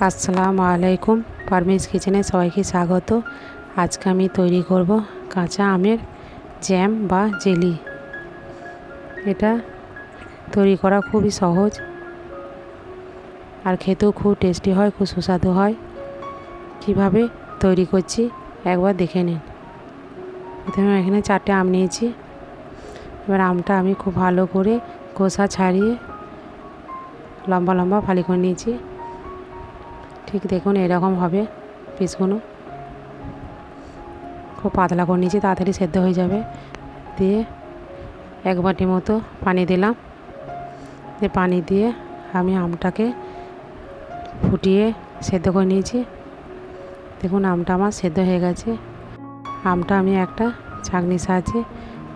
আসসালামু আলাইকুম। পারমিস কিচেনে সবাইকে স্বাগত। আজকে আমি তৈরি করব কাঁচা আমের জ্যাম বা জেলি। এটা তৈরি করা খুবই সহজ আর খেতেও খুব টেস্টি হয়, খুব সুস্বাদু হয়। কীভাবে তৈরি করছি একবার দেখে নিন। প্রথমে এখানে চারটে আম নিয়েছি। এবার আমটা আমি খুব ভালো করে খোসা ছাড়িয়ে লম্বা লম্বা ফালি করে নিয়েছি। ঠিক দেখুন, এরকম হবে পিসগুলো। খুব পাতলা করে নিয়েছি, তাড়াতাড়ি সেদ্ধ হয়ে যাবে। দিয়ে এক বাটি মতো পানি দিলাম। দিয়ে পানি দিয়ে আমি আমটাকে ফুটিয়ে সেদ্ধ করে নিয়েছি। দেখুন, আমটা আমার সেদ্ধ হয়ে গেছে। আমটা আমি একটা ছাঁকনির সাহায্যে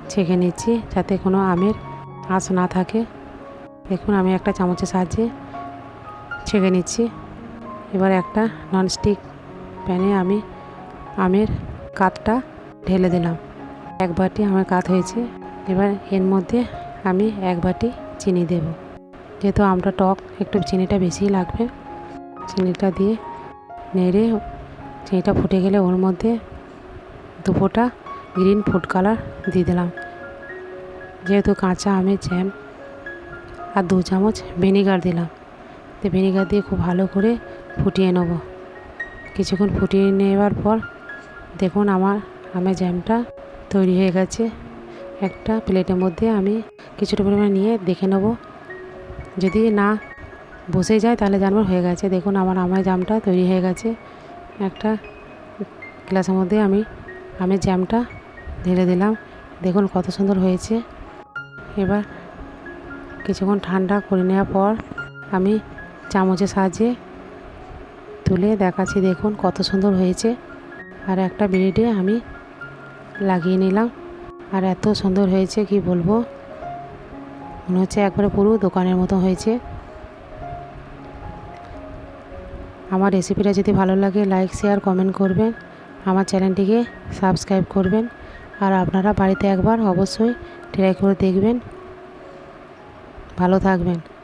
ছেঁকে নিচ্ছি যাতে কোনো আমের আঁশ না থাকে। দেখুন, আমি একটা চামচের সাহায্যে ছেঁকে নিচ্ছি। এবার একটা ননস্টিক প্যানে আমি আমের কাতটা ঢেলে দিলাম। এক বাটি আমার কাত হয়েছে, এবার এর মধ্যে আমি এক বাটি চিনি দেব। যেহেতু আমটা টক, একটু চিনিটা বেশিই লাগবে। চিনিটা দিয়ে নেড়ে চিনিটা ফুটে গেলে ওর মধ্যে দু ফোঁটা গ্রিন ফুড কালার দিয়ে দিলাম। যেহেতু কাঁচা আমের জ্যাম আর দু চামচ ভিনিগার দিলাম। তো ভিনিগার দিয়ে খুব ভালো করে ফুটিয়ে নেব। কিছুক্ষণ ফুটিয়ে নেওয়ার পর দেখুন আমার, আমের জ্যামটা তৈরি হয়ে গেছে। একটা প্লেটের মধ্যে আমি কিছুটা পরিমাণ নিয়ে দেখে নেব। যদি না বসে যায় তাহলে জানব হয়ে গেছে। দেখুন আমার, আমের জ্যামটা তৈরি হয়ে গেছে। একটা গ্লাসের মধ্যে আমি আমের জ্যামটা ঢেলে দিলাম। দেখুন কত সুন্দর হয়েছে। এবার কিছুক্ষণ ঠান্ডা করে নেওয়ার পর আমি চামচের সাহায্যে তুলে দেখাচ্ছি। দেখুন কত সুন্দর হয়েছে। আর একটা ব্রেডে আমি লাগিয়ে নিলাম। আর এত সুন্দর হয়েছে, কি বলব? মনে হচ্ছে একবারে পুরো দোকানের মতো হয়েছে। আমার রেসিপিটা যদি ভালো লাগে, লাইক, শেয়ার, কমেন্ট করবেন। আমার চ্যানেলটিকে সাবস্ক্রাইব করবেন। আর আপনারা বাড়িতে একবার অবশ্যই ট্রাই করে দেখবেন। ভালো থাকবেন।